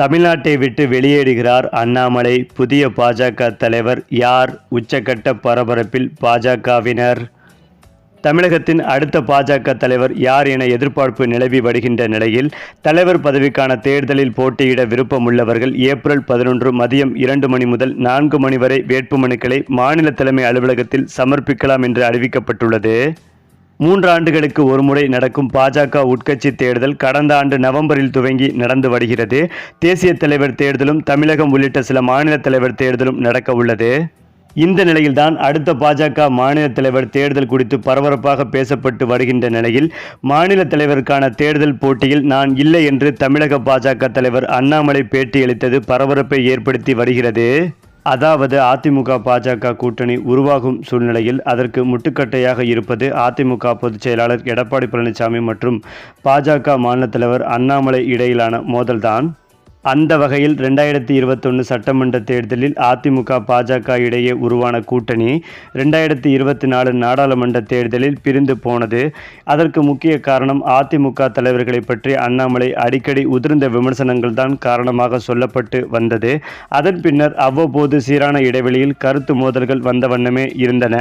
தமிழ்நாட்டை விட்டு வெளியேறுகிறார் அண்ணாமலை. புதிய பாஜக தலைவர் யார்? உச்சக்கட்ட பரபரப்பில் பாஜகவினர். தமிழகத்தின் அடுத்த பாஜக தலைவர் யார் என எதிர்பார்ப்பு நிலவி வருகின்ற நிலையில் தலைவர் பதவிக்கான தேர்தலில் போட்டியிட விருப்பமுள்ளவர்கள் ஏப்ரல் பதினொன்று மதியம் இரண்டு மணி முதல் நான்கு மணி வரை வேட்புமனுக்களை மாநில தலைமை அலுவலகத்தில் சமர்ப்பிக்கலாம் என்று அறிவிக்கப்பட்டுள்ளது. மூன்று ஆண்டுகளுக்கு ஒருமுறை நடக்கும் பாஜக உட்கட்சி தேர்தல் கடந்த ஆண்டு நவம்பரில் துவங்கி நடந்து வருகிறது. தேசிய தலைவர் தேர்தலும் தமிழகம் உள்ளிட்ட சில மாநில தலைவர் தேர்தலும் நடக்க உள்ளது. இந்த நிலையில்தான் அடுத்த பாஜக மாநில தலைவர் தேர்தல் குறித்து பரபரப்பாக பேசப்பட்டு வருகின்ற நிலையில் மாநில தலைவருக்கான தேர்தல் போட்டியில் நான் இல்லை என்று தமிழக பாஜக தலைவர் அண்ணாமலை பேட்டியளித்தது பரபரப்பை ஏற்படுத்தி வருகிறது. அதாவது அதிமுக பாஜக கூட்டணி உருவாகும் சூழ்நிலையில் அதற்கு முட்டுக்கட்டையாக இருப்பது அதிமுக பொதுச் செயலாளர் எடப்பாடி பழனிசாமி மற்றும் பாஜக மாநில தலைவர் அண்ணாமலை இடையிலான மோதல்தான். அந்த வகையில் ரெண்டாயிரத்தி இருபத்தொன்று சட்டமன்ற தேர்தலில் அதிமுக பாஜக இடையே உருவான கூட்டணி ரெண்டாயிரத்தி இருபத்தி நாலு நாடாளுமன்ற தேர்தலில் பிரிந்து போனது. அதற்கு முக்கிய காரணம் அதிமுக தலைவர்களை பற்றி அண்ணாமலை அடிக்கடி உதிர்ந்த விமர்சனங்கள் தான் காரணமாக சொல்லப்பட்டு வந்தது. அதன் பின்னர் அவ்வப்போது சீரான இடைவெளியில் கருத்து மோதல்கள் வந்த வண்ணமே இருந்தன.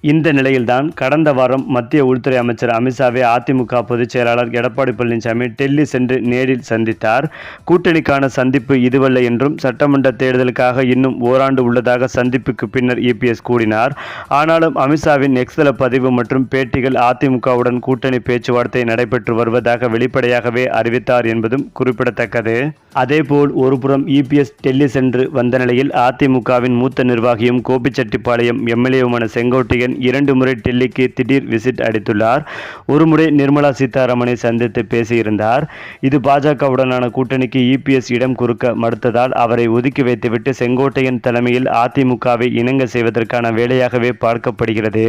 இந்த நிலையில்தான் கடந்த வாரம் மத்திய உள்துறை அமைச்சர் அமித்ஷாவை அதிமுக பொதுச் செயலாளர் எடப்பாடி பழனிசாமி டெல்லி சென்று நேரில் சந்தித்தார். கூட்டணிக்கான சந்திப்பு இதுவல்ல என்றும் சட்டமன்ற தேர்தலுக்காக இன்னும் ஓராண்டு உள்ளதாக சந்திப்புக்கு பின்னர் இபிஎஸ் கூறினார். ஆனாலும் அமித்ஷாவின் எக்ஸல பதிவு மற்றும் பேட்டிகள் அதிமுகவுடன் கூட்டணி பேச்சுவார்த்தை நடைபெற்று வருவதாக வெளிப்படையாகவே அறிவித்தார் என்பதும் குறிப்பிடத்தக்கது. அதேபோல் ஒருபுறம் இபிஎஸ் டெல்லி சென்று வந்த நிலையில் அதிமுகவின் மூத்த நிர்வாகியும் கோபிச்செட்டிப்பாளையம் எம்எல்ஏவுமான செங்கோட்டையன் இரண்டு முறை டெல்லிக்கு திடீர் விசிட் அடித்துள்ளார். ஒருமுறை நிர்மலா சீதாராமனை சந்தித்து பேசியிருந்தார். இது பாஜகவுடனான கூட்டணிக்கு இபிஎஸ் இடம் கொடுக்க மறுத்ததால் அவரை ஒதுக்கி வைத்துவிட்டு செங்கோட்டையன் தலைமையில் அதிமுகவை இணங்க செய்வதற்கான வேலையாகவே பார்க்கப்படுகிறது.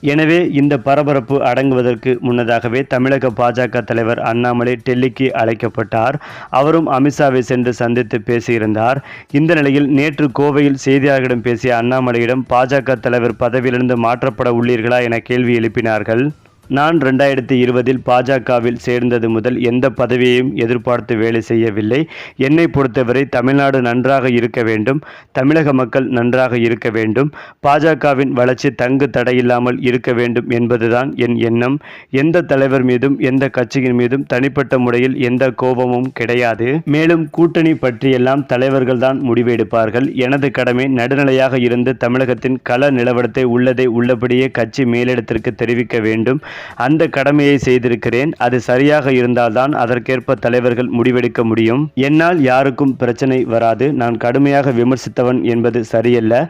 எனவே இந்த பரபரப்பு அடங்குவதற்கு முன்னதாகவே தமிழக பாஜக தலைவர் அண்ணாமலை டெல்லிக்கு அழைக்கப்பட்டார். அவரும் அமித்ஷாவை சென்று சந்தித்து பேசியிருந்தார். இந்த நிலையில் நேற்று கோவையில் செய்தியாளர்களிடம் பேசிய அண்ணாமலையிடம் பாஜக தலைவர் பதவியிலிருந்து மாற்றப்பட உள்ளீர்களா என கேள்வி எழுப்பினார்கள். நான் ரெண்டாயிரத்தி இருபதில் பாஜகவில் சேர்ந்தது முதல் எந்த பதவியையும் எதிர்பார்த்து வேலை செய்யவில்லை. என்னை பொறுத்தவரை தமிழ்நாடு நன்றாக இருக்க வேண்டும். தமிழக மக்கள் நன்றாக இருக்க வேண்டும். பாஜகவின் வளர்ச்சி தங்கு தடையில்லாமல் இருக்க வேண்டும் என்பதுதான் என் எண்ணம். எந்த தலைவர் மீதும் எந்த கட்சியின் மீதும் தனிப்பட்ட முறையில் எந்த கோபமும் கிடையாது. மேலும் கூட்டணி பற்றியெல்லாம் தலைவர்கள் தான் முடிவெடுப்பார்கள். எனது கடமை நடுநிலையாக இருந்து தமிழகத்தின் கள நிலவரத்தை உள்ளதை உள்ளபடியே கட்சி மேலிடத்திற்கு தெரிவிக்க வேண்டும். அந்த கடமையை செய்திருக்கிறேன். அது சரியாக இருந்தால்தான் அதற்கேற்ப தலைவர்கள் முடிவெடுக்க முடியும். என்னால் யாருக்கும் பிரச்சனை வராது. நான் கடுமையாக விமர்சித்தவன் என்பது சரியல்ல.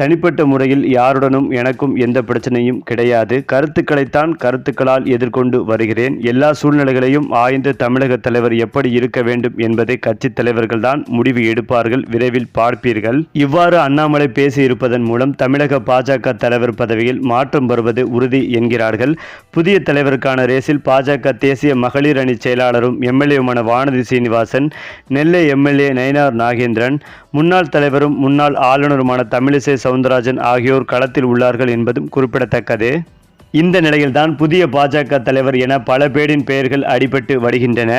தனிப்பட்ட முறையில் யாருடனும் எனக்கும் எந்த பிரச்சனையும் கிடையாது. கருத்துக்களைத்தான் கருத்துக்களால் எதிர்கொண்டு வருகிறேன். எல்லா சூழ்நிலைகளையும் ஆய்ந்து தமிழக தலைவர் எப்படி இருக்க வேண்டும் என்பதை கட்சி தலைவர்கள் தான் முடிவு எடுப்பார்கள் விரைவில் பார்ப்பீர்கள். இவ்வாறு அண்ணாமலை பேசியிருப்பதன் மூலம் தமிழக பாஜக தலைவர் பதவியில் மாற்றம் வருவது உறுதி என்கிறார்கள். புதிய தலைவருக்கான ரேஸில் பாஜக தேசிய மகளிர் அணி செயலாளரும் எம்எல்ஏவுமான வானதி சீனிவாசன் நெல்லை எம்எல்ஏ நயினார் நாகேந்திரன் முன்னாள் தலைவரும் முன்னாள் ஆளுநருமான தமிழிசை சவுந்தரராஜன் ஆகியோர் களத்தில் உள்ளார்கள் என்பதும் குறிப்பிடத்தக்கது. இந்த நிலையில்தான் புதிய பாஜக தலைவர் என பல பேரின் பெயர்கள் அடிபட்டு வருகின்றன.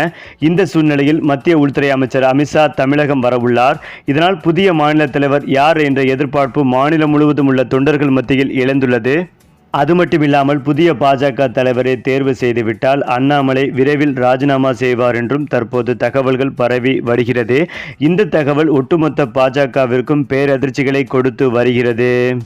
இந்த சூழ்நிலையில் மத்திய உள்துறை அமைச்சர் அமித்ஷா தமிழகம் வரவுள்ளார். இதனால் புதிய மாநில தலைவர் யார் என்ற எதிர்பார்ப்பு மாநிலம் முழுவதும் உள்ள தொண்டர்கள் மத்தியில் எழுந்துள்ளது. அது மட்டுமில்லாமல் புதிய பாஜக தலைவரை தேர்வு செய்துவிட்டால் அண்ணாமலை விரைவில் ராஜினாமா செய்வார் என்றும் தற்போது தகவல்கள் பரவி வருகிறது. இந்த தகவல் ஒட்டுமொத்த பாஜகவிற்கும் பேரதிர்ச்சிகளை கொடுத்து வருகிறது.